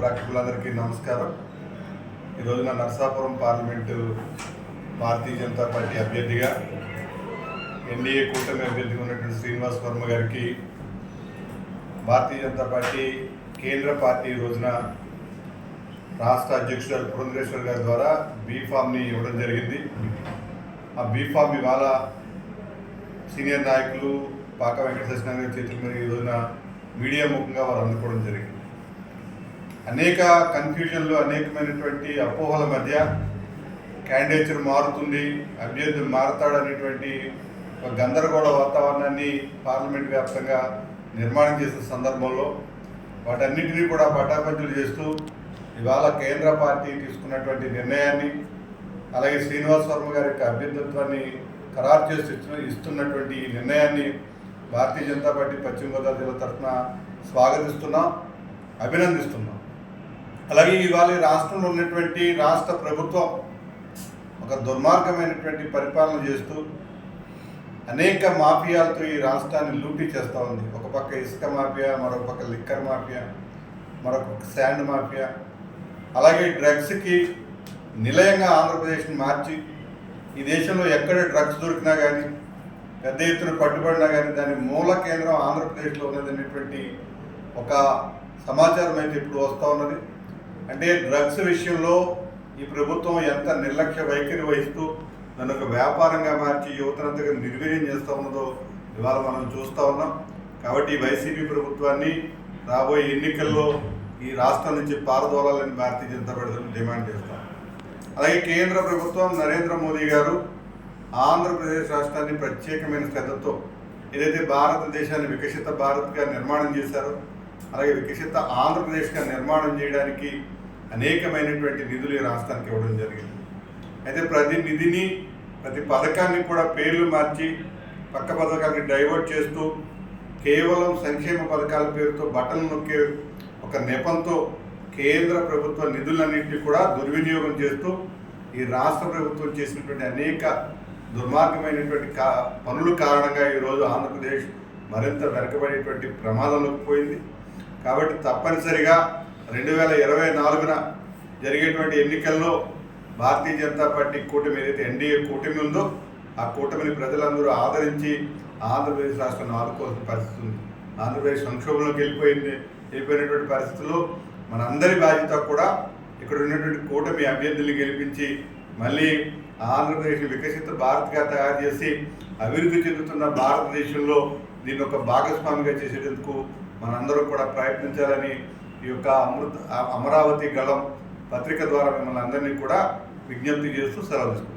ప్రేక్షకులందరికీ నమస్కారం. ఈ రోజున నర్సాపురం పార్లమెంటు భారతీయ జనతా పార్టీ అభ్యర్థిగా ఎన్డీఏ కూటమి అభ్యర్థిగా ఉన్నటువంటి శ్రీనివాస్ వర్మ గారికి భారతీయ జనతా పార్టీ కేంద్ర పార్టీ రోజున రాష్ట్ర అధ్యక్షుడు పురంధరేశ్వర్ గారి ద్వారా బీఫామ్ని ఇవ్వడం జరిగింది. ఆ బీఫామ్ ఇవాళ సీనియర్ నాయకులు పాక వెంకట సత్యనారాయణ గారి చేతుల మీద ఈ రోజున మీడియా ముఖంగా వారు అందుకోవడం జరిగింది. అనేక కన్ఫ్యూజన్లు అనేకమైనటువంటి అపోహల మధ్య క్యాండిడేచర్ మారుతుంది అభ్యర్థి మారతాడు అనేటువంటి ఒక గందరగోళ వాతావరణాన్ని పార్లమెంట్ వ్యాప్తంగా నిర్మాణం చేసిన సందర్భంలో వాటన్నిటినీ కూడా పటాపంచులు చేస్తూ ఇవాళ కేంద్ర పార్టీ తీసుకున్నటువంటి నిర్ణయాన్ని అలాగే శ్రీనివాస్ వర్మ గారి యొక్క అభ్యర్థిత్వాన్ని ఖరారు చేసి ఇస్తున్నటువంటి ఈ నిర్ణయాన్ని భారతీయ జనతా పార్టీ పశ్చిమ గోదావరి జిల్లా తరఫున స్వాగతిస్తున్నాం అభినందిస్తున్నాం. అలాగే ఇవాళ రాష్ట్రంలో ఉన్నటువంటి రాష్ట్ర ప్రభుత్వం ఒక దుర్మార్గమైనటువంటి పరిపాలన చేస్తూ అనేక మాఫియాలతో ఈ రాష్ట్రాన్ని లూటీ చేస్తూ ఉంది. ఒక పక్క ఇసుక మాఫియా మరొక పక్క లిక్కర్ మాఫియా మరొక పక్క శాండ్ మాఫియా. అలాగే డ్రగ్స్కి నిలయంగా ఆంధ్రప్రదేశ్ని మార్చి ఈ దేశంలో ఎక్కడ డ్రగ్స్ దొరికినా కానీ పెద్ద ఎత్తున పట్టుబడినా కానీ దాని మూల కేంద్రం ఆంధ్రప్రదేశ్లో ఉన్నది అనేటువంటి ఒక సమాచారం అయితే ఇప్పుడు వస్తూ ఉన్నది. అంటే డ్రగ్స్ విషయంలో ఈ ప్రభుత్వం ఎంత నిర్లక్ష్య వైఖరి వహిస్తూ దాన్ని ఒక వ్యాపారంగా మార్చి యువతనంతగా నిర్వీర్యం చేస్తూ ఉన్నదో ఇవాళ మనం చూస్తూ ఉన్నాం. కాబట్టి వైసీపీ ప్రభుత్వాన్ని రాబోయే ఎన్నికల్లో ఈ రాష్ట్రం నుంచి పారదోలాలని భారతీయ జనతా పార్టీ డిమాండ్ చేస్తాం. అలాగే కేంద్ర ప్రభుత్వం నరేంద్ర మోదీ గారు ఆంధ్రప్రదేశ్ రాష్ట్రాన్ని ప్రత్యేకమైన శ్రద్ధతో ఏదైతే భారతదేశాన్ని వికసిత భారత్గా నిర్మాణం చేశారో అలాగే వికసిత ఆంధ్రప్రదేశ్గా నిర్మాణం చేయడానికి అనేకమైనటువంటి నిధులు ఈ రాష్ట్రానికి ఇవ్వడం జరిగింది. అయితే ప్రతి నిధిని ప్రతి పథకాన్ని కూడా పేర్లు మార్చి పక్క పథకాలకి డైవర్ట్ చేస్తూ కేవలం సంక్షేమ పథకాల పేరుతో బట్టలు నొక్కే ఒక నెపంతో కేంద్ర ప్రభుత్వ నిధులన్నింటినీ కూడా దుర్వినియోగం చేస్తూ ఈ రాష్ట్ర ప్రభుత్వం చేసినటువంటి అనేక దుర్మార్గమైనటువంటి కా పనుల కారణంగా ఈరోజు ఆంధ్రప్రదేశ్ మరింత వెనకబడేటువంటి ప్రమాదంలోకి పోయింది. కాబట్టి తప్పనిసరిగా రెండు వేల ఇరవై నాలుగున జరిగేటువంటి ఎన్నికల్లో భారతీయ జనతా పార్టీ కూటమి ఏదైతే ఎన్డీఏ కూటమి ఉందో ఆ కూటమిని ప్రజలందరూ ఆదరించి ఆంధ్రప్రదేశ్ రాష్ట్రాన్ని ఆదుకోవాల్సిన పరిస్థితి ఉంది. ఆంధ్రప్రదేశ్ సంక్షోభంలోకి వెళ్ళిపోయింది వెళ్ళిపోయినటువంటి పరిస్థితుల్లో మనందరి బాధ్యత కూడా ఇక్కడ ఉన్నటువంటి కూటమి అభ్యర్థుల్ని గెలిపించి మళ్ళీ ఆంధ్రప్రదేశ్ వికసిత భారత్గా తయారు చేసి అభివృద్ధి చెందుతున్న భారతదేశంలో దీన్ని ఒక భాగస్వామిగా చేసేందుకు మనందరూ కూడా ప్రయత్నించాలని ఈ యొక్క అమృత అమరావతి గళం పత్రిక ద్వారా మిమ్మల్ని అందరినీ కూడా విజ్ఞప్తి చేస్తూ సెలవు తీసుకుంటాం